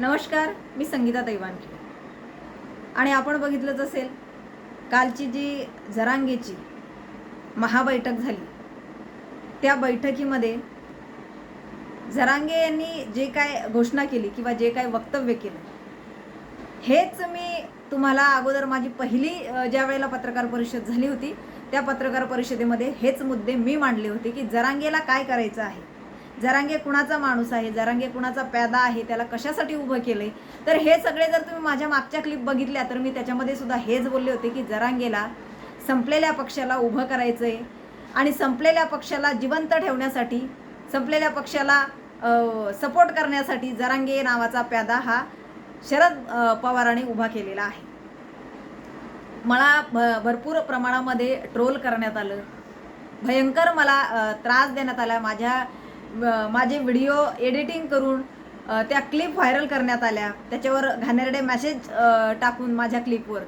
नमस्कार मी संगीता दैवानकी आणि आपण बघितलंच असेल कालची जी जरांगेची महाबैठक झाली त्या बैठकीमध्ये जरांगे यांनी जे काय घोषणा केली किंवा जे काय वक्तव्य केलं हेच मी तुम्हाला अगोदर माझी पहिली ज्या वेळेला पत्रकार परिषद झाली होती त्या पत्रकार परिषदेमध्ये हेच मुद्दे मी मांडले होते की जरांगेला काय करायचं आहे. जरांगे कुणाचा माणूस आहे जरांगे कुणाचा प्यादा आहे त्याला कशासाठी उभं केलंय? तर हे सगळे जर तुम्ही माझ्या मागच्या क्लिप बघितल्या तर मी त्याच्यामध्ये सुद्धा हेच बोलले होते की जरांगेला संपलेल्या पक्षाला उभं करायचं आहे आणि संपलेल्या पक्षाला जिवंत ठेवण्यासाठी संपलेल्या पक्षाला सपोर्ट करण्यासाठी जरांगे नावाचा प्यादा हा शरद पवाराने पवारांनी उभा केलेला आहे. मला भ भरपूर प्रमाणामध्ये ट्रोल करण्यात आलं. भयंकर मला त्रास देण्यात आला. माझ्या माझे व्हिडिओ एडिटिंग करून त्या क्लिप व्हायरल करण्यात आल्या. त्याच्यावर घाणेरडे मॅसेज टाकून माझ्या क्लिपवर.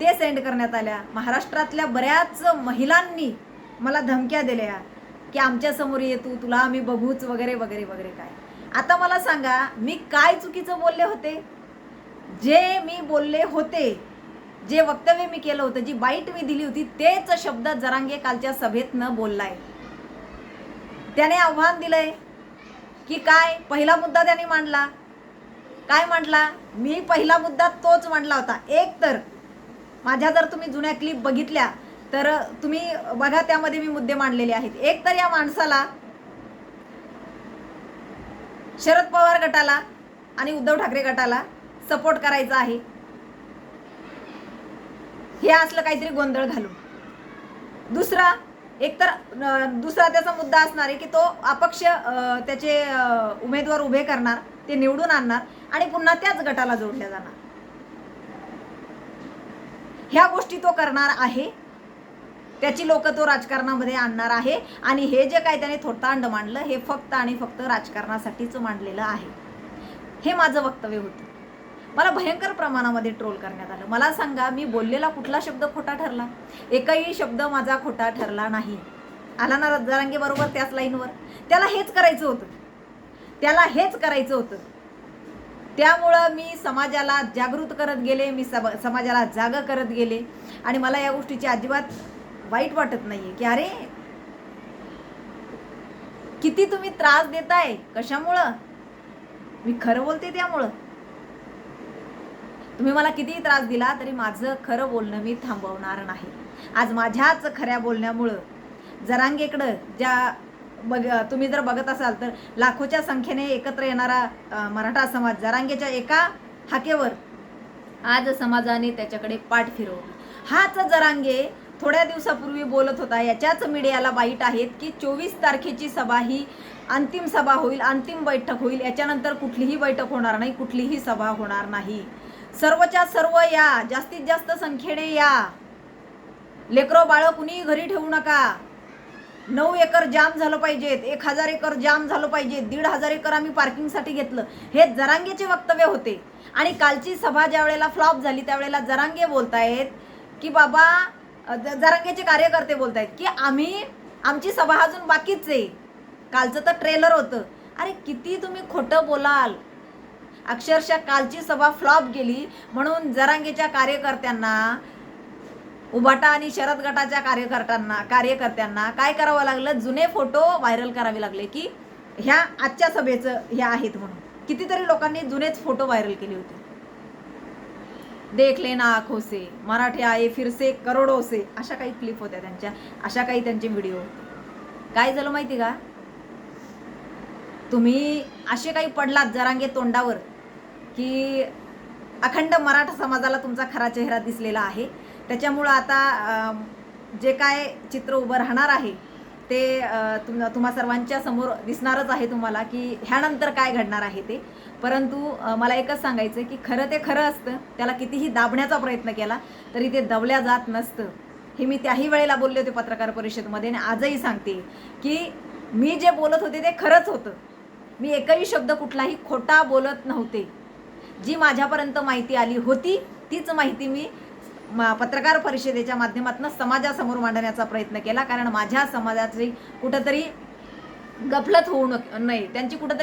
ते सेंड करण्यात आल्या. महाराष्ट्रातल्या बऱ्याच महिलांनी मला धमक्या दिल्या की आमच्यासमोर ये तू तुला आम्ही बघूच वगैरे वगैरे वगैरे काय. आता मला सांगा मी काय चुकीचं बोलले होते? जे मी बोलले होते जे वक्तव्य मी केलं होतं जी बाईट मी दिली होती तेच शब्द जरांगे कालच्या सभेत न बोललाय. त्याने आव्हान दिलंय की काय? पहिला मुद्दा त्याने मांडला. काय मांडला? मी पहिला मुद्दा तोच मांडला होता. एक तर माझ्या जर तुम्ही जुन्या क्लिप बघितल्या तर तुम्ही बघा त्यामध्ये मी मुद्दे मांडलेले आहेत. एक तर या माणसाला शरद पवार गटाला आणि उद्धव ठाकरे गटाला सपोर्ट करायचा आहे. हे असलं काहीतरी गोंधळ घालून. दुसरा एकतर दुसरा त्याचा मुद्दा असणार आहे की तो अपक्ष त्याचे उमेदवार उभे करणार ते निवडून आणणार आणि पुन्हा त्याच गटाला जोडल्या जाणार. ह्या गोष्टी तो करणार आहे. त्याची लोक तो राजकारणामध्ये आणणार आहे आणि हे जे काय त्याने थोडतांड मांडलं हे फक्त आणि फक्त राजकारणासाठीच मांडलेलं आहे. हे माझं वक्तव्य होतं. मला भयंकर प्रमाणामध्ये ट्रोल करण्यात आलं. मला सांगा मी बोललेला कुठला शब्द खोटा ठरला? एकही शब्द माझा खोटा ठरला नाही. आला ना जरांगे बरोबर त्याच लाईनवर त्याला हेच करायचं होतं. त्याला हेच करायचं होतं. त्यामुळं मी समाजाला जागृत करत गेले मी सब समाजाला जाग करत गेले. आणि मला या गोष्टीची अजिबात वाईट वाटत नाही की अरे किती तुम्ही त्रास देताय? कशामुळं? मी खरं बोलते त्यामुळं. तुम्ही मला कितीही त्रास दिला तरी माझं खरं बोलणं मी थांबवणार नाही. आज माझ्याच खऱ्या बोलण्यामुळं जरांगेकडं ज्या बघ तुम्ही जर बघत असाल तर लाखोच्या संख्येने एकत्र येणारा मराठा समाज जरांगेच्या एका हाकेवर आज समाजाने त्याच्याकडे पाठ फिरवली. हाच जरांगे थोड्या दिवसापूर्वी बोलत होता. याच्याच मीडियाला बाईट आहेत की चोवीस तारखेची सभा ही अंतिम सभा होईल अंतिम बैठक होईल. याच्यानंतर कुठलीही बैठक होणार नाही कुठलीही सभा होणार नाही. सर्वच्या सर्व या जास्तीत जास्त संख्येने या. लेकरं बाळं कुणीही घरी ठेवू नका. नऊ एकर जाम झालं पाहिजेत एक हजार एकर जाम झालं पाहिजे दीड हजार एकर आम्ही पार्किंगसाठी घेतलं. हे जरांगेचे वक्तव्य होते. आणि कालची सभा ज्या वेळेला फ्लॉप झाली त्यावेळेला जरांगे बोलतायत की बाबा ज- जरांगेचे कार्यकर्ते बोलतायत की आम्ही आमची सभा अजून बाकीच आहे. कालचं तर ट्रेलर होतं. अरे किती तुम्ही खोटं बोलाल. अक्षरशः कालची सभा फ्लॉप गेली. म्हणून जरांगेच्या कार्यकर्त्यांना उबाटा आणि शरद गटाच्या कार्यकर्त्यांना कार्यकर्त्यांना काय करावं लागलं? जुने फोटो व्हायरल करावे लागले की ह्या आजच्या सभेचं ह्या आहेत म्हणून. कितीतरी लोकांनी जुनेच फोटो व्हायरल केले होते. देख लेना आखो से मराठी आये फिरसे करोडो से. अशा काही क्लिप होत्या त्यांच्या. अशा काही त्यांचे व्हिडिओ काय झालं माहिती का? तुम्ही असे काही पडलात जरांगे तोंडावर. की अखंड मराठा समाजाला तुमचा खरा चेहरा दिसलेला आहे. त्याच्यामुळं आता जे काय चित्र उभं राहणार आहे ते तुम तुम्हा सर्वांच्या समोर दिसणारच आहे तुम्हाला की ह्यानंतर काय घडणार आहे ते. परंतु मला एकच सांगायचं आहे की खरं ते खरं असतं. त्याला कितीही दाबण्याचा प्रयत्न केला तरी ते दबल्या जात नसतं. हे मी त्याही वेळेला बोलले होते पत्रकार परिषदेमध्ये आणि आजही सांगते की मी जे बोलत होते ते खरंच होतं. मी एकही शब्द कुठलाही खोटा बोलत नव्हते. जी माझ्यापर्यंत माहिती आली होती तीच माहिती मी मा पत्रकार परिषदेच्या माध्यमातून समाजासमोर मांडण्याचा प्रयत्न केला. कारण माझ्या समाजाची कुठंतरी गफलत होऊ नये त्यांची कुठंतरी